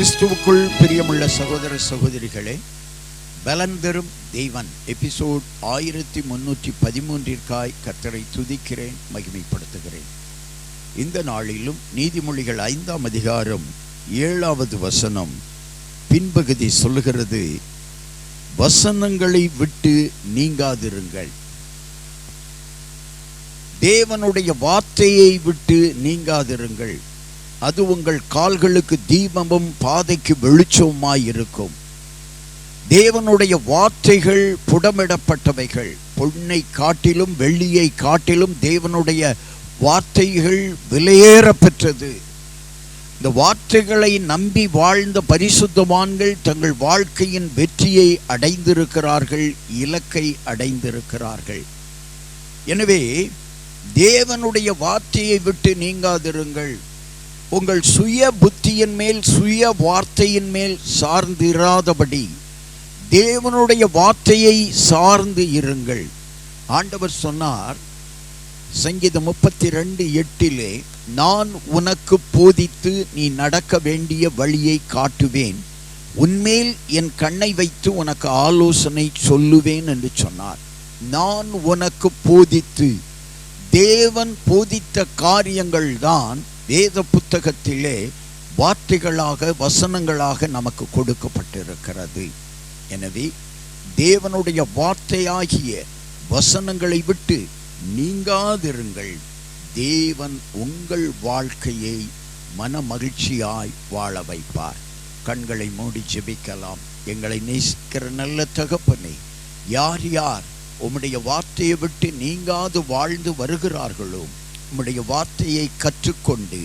கிறிஸ்துவுக்குள் பிரியமுள்ள சகோதர சகோதரிகளே பலன் தரும் தெய்வன். எபிசோட் ஆயிரத்தி முன்னூற்றி பதிமூன்றிற்காய் கத்தரை துதிக்கிறேன் மகிமைப்படுத்துகிறேன். இந்த நாளிலும் நீதிமொழிகள் ஐந்தாம் அதிகாரம் ஏழாவது வசனம் பின்பகுதி சொல்லுகிறது வசனங்களை விட்டு நீங்காதிருங்கள். தேவனுடைய வார்த்தையை விட்டு நீங்காதிருங்கள். அது உங்கள் கால்களுக்கு தீபமும் பாதைக்கு வெளிச்சமுமாய் இருக்கும். தேவனுடைய வார்த்தைகள் புடமிடப்பட்டவைகள். பொன்னை காட்டிலும் வெள்ளியை காட்டிலும் தேவனுடைய வார்த்தைகள் விலையேற பெற்றது இந்த வார்த்தைகளை நம்பி வாழ்ந்த பரிசுத்தவான்கள் தங்கள் வாழ்க்கையின் வெற்றியை அடைந்திருக்கிறார்கள் இலக்கை அடைந்திருக்கிறார்கள். எனவே தேவனுடைய வார்த்தையை விட்டு நீங்காதிருங்கள். உங்கள் சுய புத்தியின் மேல் சுய வார்த்தையின் மேல் சார்ந்திராதபடி தேவனுடைய வார்த்தையை சார்ந்து இருங்கள். ஆண்டவர் சொன்னார் சங்கீதம் முப்பத்தி ரெண்டு எட்டிலே நான் உனக்கு போதித்து நீ நடக்க வேண்டிய வழியை காட்டுவேன். உன்மேல் என் கண்ணை வைத்து உனக்கு ஆலோசனை சொல்லுவேன் என்று சொன்னார். நான் உனக்கு போதித்து தேவன் போதித்த காரியங்கள் தான் வேத புத்தகத்திலே வார்த்தைகளாக வசனங்களாக நமக்கு கொடுக்கப்பட்டிருக்கிறது. எனவே தேவனுடைய வார்த்தையாகிய வசனங்களை விட்டு நீங்காதிருங்கள். தேவன் உங்கள் வாழ்க்கையை மன மகிழ்ச்சியாய் வாழ வைப்பார். கண்களை மூடி ஜெபிக்கலாம். எங்களை நேசிக்கிற நல்ல தகப்பனை யார் யார் உம்முடைய வார்த்தையை விட்டு நீங்காது வாழ்ந்து வருகிறார்களோ உம்முடைய வார்த்தையை கற்றுக்கொண்டு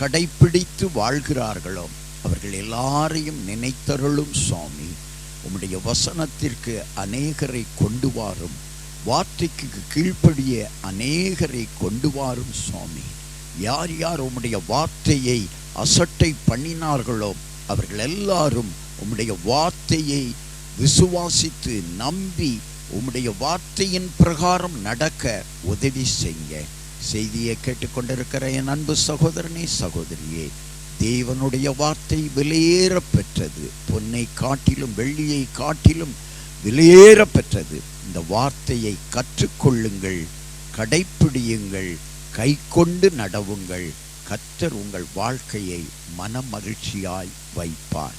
கடைப்பிடித்து வாழ்கிறார்களோ அவர்கள் எல்லாரையும் நினைத்தருளும் சுவாமி. உம்முடைய வசனத்திற்கு அநேகரை கொண்டு வாரும் வார்த்தைக்கு கீழ்ப்படிய அநேகரை கொண்டு வாரும் சுவாமி. யார் யார் உம்முடைய வார்த்தையை அசட்டை பண்ணினார்களோ அவர்கள் எல்லாரும் உம்முடைய வார்த்தையை விசுவாசித்து நம்பி உம்முடைய வார்த்தையின் பிரகாரம் நடக்க உதவி செய்ய. செய்தியை கேட்டுக்கொண்டிருக்கிற என் அன்பு சகோதரனே சகோதரியே தேவனுடைய வார்த்தை விலையேற பெற்றது பொன்னை காட்டிலும் வெள்ளியை காட்டிலும் விலையேற பெற்றது இந்த வார்த்தையை கற்றுக்கொள்ளுங்கள் கடைப்பிடியுங்கள் கை கொண்டு நடவுங்கள். கத்தர் உங்கள் வாழ்க்கையை மன மகிழ்ச்சியாய் வைப்பார்.